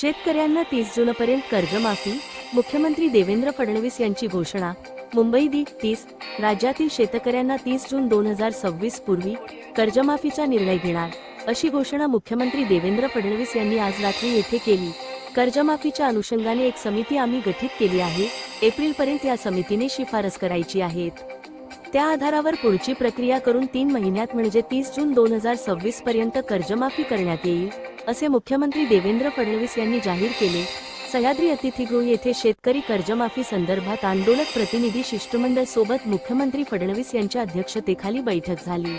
शेतकऱ्यांना तीस जूनपर्यंत कर्जमाफी मुख्यमंत्री देवेंद्र फडणवीस यांची घोषणा मुंबई दी तीस राज्यातील शेतकऱ्यांना तीस जून दोन हजार सव्वीस पूर्वी कर्जमाफीचा निर्णय घेणार अशी घोषणा मुख्यमंत्री देवेंद्र फडणवीस यांनी आज रात्री येथे केली. कर्जमाफीच्या अनुषंगाने एक समिती आम्ही गठीत केली आहे एप्रिलपर्यंत या समितीने शिफारस करायची आहेत. त्या आधारावर पुढची प्रक्रिया करून तीन महिन्यात म्हणजे तीस जून दोन हजार सव्वीस पर्यंत कर्जमाफी करण्यात येईल. असे मुख्यमंत्री देवेंद्र फडणवीस यांनी जाहीर केले. सह्याद्री अतिथीगृह येथे शेतकरी कर्जमाफी संदर्भात आंदोलक प्रतिनिधी शिष्टमंडळ सोबत मुख्यमंत्री फडणवीस यांच्या अध्यक्षतेखाली बैठक झाली.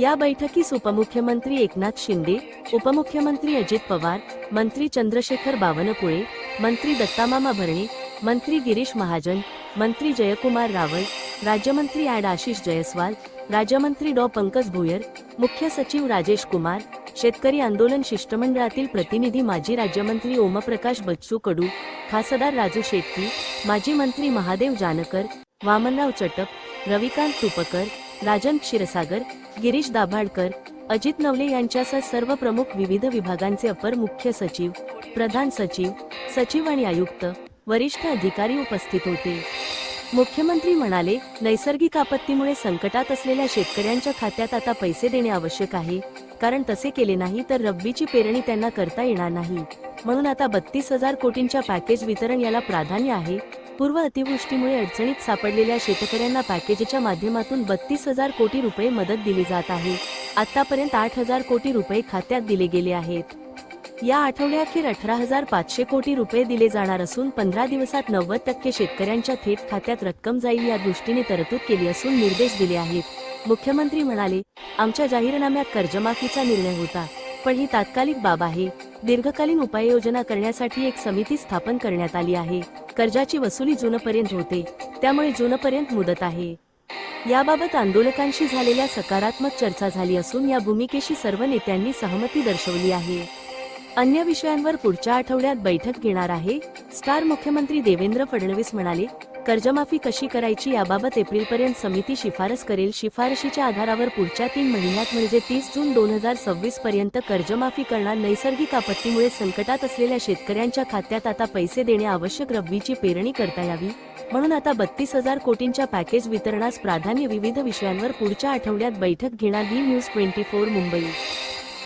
या बैठकीस उपमुख्यमंत्री एकनाथ शिंदे उपमुख्यमंत्री अजित पवार मंत्री चंद्रशेखर बावनकुळे मंत्री दत्तामामा भरणे मंत्री गिरीश महाजन मंत्री जयकुमार रावळ राज्यमंत्री ॲड आशिष जयस्वाल राज्यमंत्री डॉ पंकज भुयर मुख्य सचिव राजेश कुमार शेतकरी आंदोलन शिष्टमंडळातील प्रतिनिधी माजी राज्यमंत्री ओमप्रकाश बच्चू कडू खासदार राजू शेट्टी माजी मंत्री महादेव जानकर वामनराव चटप रविकांत तुपकर राजन क्षीरसागर गिरीश दाभाडकर अजित नवले यांच्यासह सर्व प्रमुख विविध विभागांचे अपर मुख्य सचिव प्रधान सचिव सचिव आणि आयुक्त वरिष्ठ अधिकारी उपस्थित होते. मुख्यमंत्री म्हणाले नैसर्गिक आपत्तीमुळे संकटात असलेल्या शेतकऱ्यांच्या खात्यात आता पैसे देणे आवश्यक आहे. कारण तसे केले नाही तर रब्बीची पेरणी त्यांना करता येणार नाही. म्हणून आता बत्तीस हजार कोटींच्या पॅकेज वितरण याला प्राधान्य आहे. पूर्व अतिवृष्टीमुळे अडचणीत सापडलेल्या शेतकऱ्यांना पॅकेजच्या माध्यमातून बत्तीस हजार कोटी रुपये मदत दिली जात आहे. आतापर्यंत आठ हजार कोटी रुपये खात्यात दिले गेले आहेत. या आठवड्याखेर अठरा हजार पाचशे कोटी रुपये दिले जाणार असून पंधरा दिवसात नव्वद टक्के शेतकऱ्यांच्या थेट खात्यात रक्कम जाईल या दृष्टीने तरतूद केली असून निर्देश दिले आहेत. मुख्यमंत्री म्हणाले आमच्या जाहीरनाम्यात कर्जमाफीचा निर्णय होता पण ही तात्कालिक बाब आहे. दीर्घकालीन उपाययोजना करण्यासाठी एक समिती स्थापन करण्यात आली आहे. कर्जाची वसुली जूनपर्यंत होते. त्यामुळे जूनपर्यंत मुदत आहे. याबाबत आंदोलकांशी झालेल्या सकारात्मक चर्चा झाली असून या भूमिकेशी सर्व नेत्यांनी सहमती दर्शवली आहे. अन्य विषयांवर पुढच्या आठवड्यात बैठक घेणार आहे स्टार मुख्यमंत्री देवेंद्र फडणवीस म्हणाले कर्जमाफी कशी करायची याबाबत एप्रिलपर्यंत समिती शिफारस करेल. शिफारशीच्या आधारावर पुढच्या तीन महिन्यात म्हणजे तीस जून दोन हजार सव्वीस पर्यंत कर्जमाफी करणार नैसर्गिक आपत्तीमुळे संकटात असलेल्या शेतकऱ्यांच्या खात्यात आता पैसे देणे आवश्यक. रब्बीची पेरणी करता यावी. म्हणून आता बत्तीस हजार कोटींच्या पॅकेज वितरणास प्राधान्य विविध विषयांवर पुढच्या आठवड्यात बैठक घेणार. B news twenty four Mumbai.